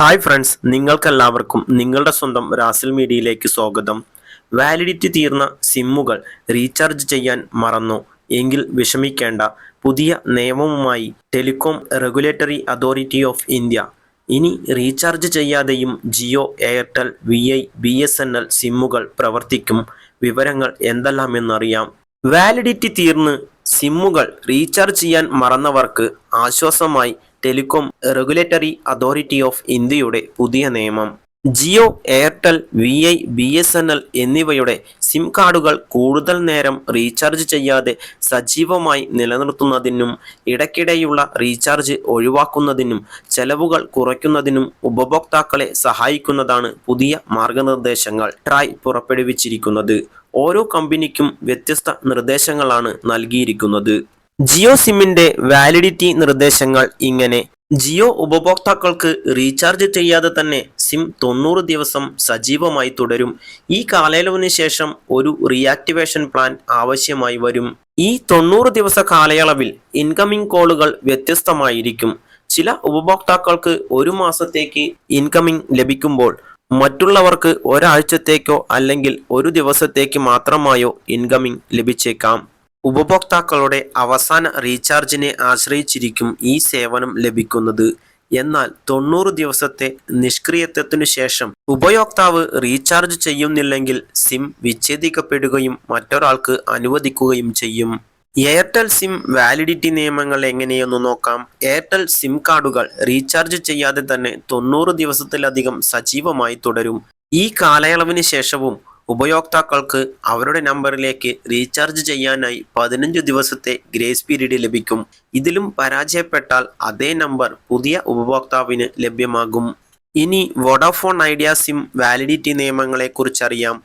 Hi friends നിങ്ങൾക്കെല്ലാവർക്കും നിങ്ങളുടെ സ്വന്തം റാസിൽ മീഡിയയിലേക്ക് സ്വാഗതം. വാലിഡിറ്റി തീർന്ന സിമ്മുകൾ റീചാർജ് ചെയ്യാൻ മറന്നു. എങ്കിൽ വിഷമിക്കേണ്ട പുതിയ നിയമവുമായി telecom regulatory authority of India ഇനി recharge ചെയ്യാതെയും Jio Airtel V I B S N L സിമ്മുകൾ പ്രവർത്തിക്കും. വിവരങ്ങൾ എന്തെല്ലാമെന്നറിയാം. വാലിഡിറ്റി തീർന്ന് സിമ്മുകൾ റീചാർജ് ചെയ്യാൻ മറന്നവർക്ക് ആശ്വാസമായി ടെലികോം റെഗുലേറ്ററി അതോറിറ്റി ഓഫ് ഇന്ത്യയുടെ പുതിയ നിയമം. Jio Airtel V I B S N L എന്നിവയുടെ സിം കാർഡുകൾ കൂടുതൽ നേരം റീചാർജ് ചെയ്യാതെ സജീവമായി നിലനിർത്തുന്നതിനും ഇടയ്ക്കിടെയുള്ള റീചാർജ് ഒഴിവാക്കുന്നതിനും ചെലവുകൾ കുറയ്ക്കുന്നതിനും ഉപഭോക്താക്കളെ സഹായിക്കുന്നതാണ് പുതിയ മാർഗനിർദ്ദേശങ്ങൾ ട്രായ് പുറപ്പെടുവിച്ചിരിക്കുന്നത്. ഓരോ കമ്പനിക്കും വ്യത്യസ്ത നിർദ്ദേശങ്ങളാണ് നൽകിയിരിക്കുന്നത്. ജിയോ സിമ്മിന്റെ വാലിഡിറ്റി നിർദ്ദേശങ്ങൾ ഇങ്ങനെ. ജിയോ ഉപഭോക്താക്കൾക്ക് റീചാർജ് ചെയ്യാതെ തന്നെ സിം തൊണ്ണൂറ് ദിവസം സജീവമായി തുടരും. ഈ കാലയളവിന് ശേഷം ഒരു റീആക്ടിവേഷൻ പ്ലാൻ ആവശ്യമായി വരും. ഈ തൊണ്ണൂറ് ദിവസ കാലയളവിൽ ഇൻകമിംഗ് കോളുകൾ വ്യത്യസ്തമായിരിക്കും. ചില ഉപഭോക്താക്കൾക്ക് ഒരു മാസത്തേക്ക് ഇൻകമിംഗ് ലഭിക്കുമ്പോൾ മറ്റുള്ളവർക്ക് ഒരാഴ്ചത്തേക്കോ അല്ലെങ്കിൽ ഒരു ദിവസത്തേക്ക് മാത്രമായോ ഇൻകമിംഗ് ലഭിച്ചേക്കാം. ഉപഭോക്താക്കളുടെ അവസാന റീചാർജിനെ ആശ്രയിച്ചിരിക്കും ഈ സേവനം ലഭിക്കുന്നത്. എന്നാൽ തൊണ്ണൂറ് ദിവസത്തെ നിഷ്ക്രിയത്വത്തിനു ശേഷം ഉപയോക്താവ് റീചാർജ് ചെയ്യുന്നില്ലെങ്കിൽ സിം വിച്ഛേദിക്കപ്പെടുകയും മറ്റൊരാൾക്ക് അനുവദിക്കുകയും ചെയ്യും. എയർടെൽ സിം വാലിഡിറ്റി നിയമങ്ങൾ എങ്ങനെയെന്ന് നോക്കാം. എയർടെൽ സിം കാർഡുകൾ റീചാർജ് ചെയ്യാതെ തന്നെ തൊണ്ണൂറ് ദിവസത്തിലധികം സജീവമായി തുടരും. ഈ കാലയളവിന് ശേഷവും ഉപയോക്താക്കൾക്ക് അവരുടെ നമ്പറിലേക്ക് റീചാർജ് ചെയ്യാനായി പതിനഞ്ച് ദിവസത്തെ ഗ്രേസ് പീരീഡ് ലഭിക്കും. ഇതിലും പരാജയപ്പെട്ടാൽ അതേ നമ്പർ പുതിയ ഉപഭോക്താവിന് ലഭ്യമാകും. ഇനി വോഡാഫോൺ ഐഡിയ സിം വാലിഡിറ്റി നിയമങ്ങളെ കുറിച്ചറിയാം.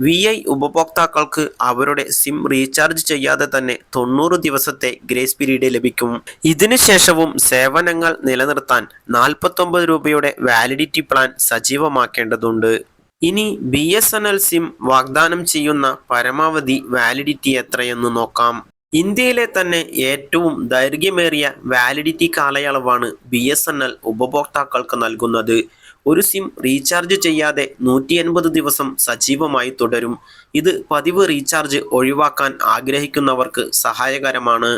വി ഐ ഉപഭോക്താക്കൾക്ക് അവരുടെ സിം റീചാർജ് ചെയ്യാതെ തന്നെ തൊണ്ണൂറ് ദിവസത്തെ ഗ്രേസ് പീരീഡ് ലഭിക്കും. ഇതിനുശേഷവും സേവനങ്ങൾ നിലനിർത്താൻ നാൽപ്പത്തൊമ്പത് രൂപയുടെ വാലിഡിറ്റി പ്ലാൻ സജീവമാക്കേണ്ടതുണ്ട്. ഇനി B S N L SIM വാഗ്ദാനം ചെയ്യുന്ന പരമാവധി വാലിഡിറ്റി എത്രയെന്ന് നോക്കാം. ഇന്ത്യയിലെ തന്നെ ഏറ്റവും ദൈർഘ്യമേറിയ വാലിഡിറ്റി കാലയളവാണ് ബി എസ് എൻ എൽ ഉപഭോക്താക്കൾക്ക് നൽകുന്നത്. ഒരു സിം റീചാർജ് ചെയ്യാതെ നൂറ്റി എൺപത് ദിവസം സജീവമായി തുടരും. ഇത് പതിവ് റീചാർജ് ഒഴിവാക്കാൻ ആഗ്രഹിക്കുന്നവർക്ക് സഹായകരമാണ്.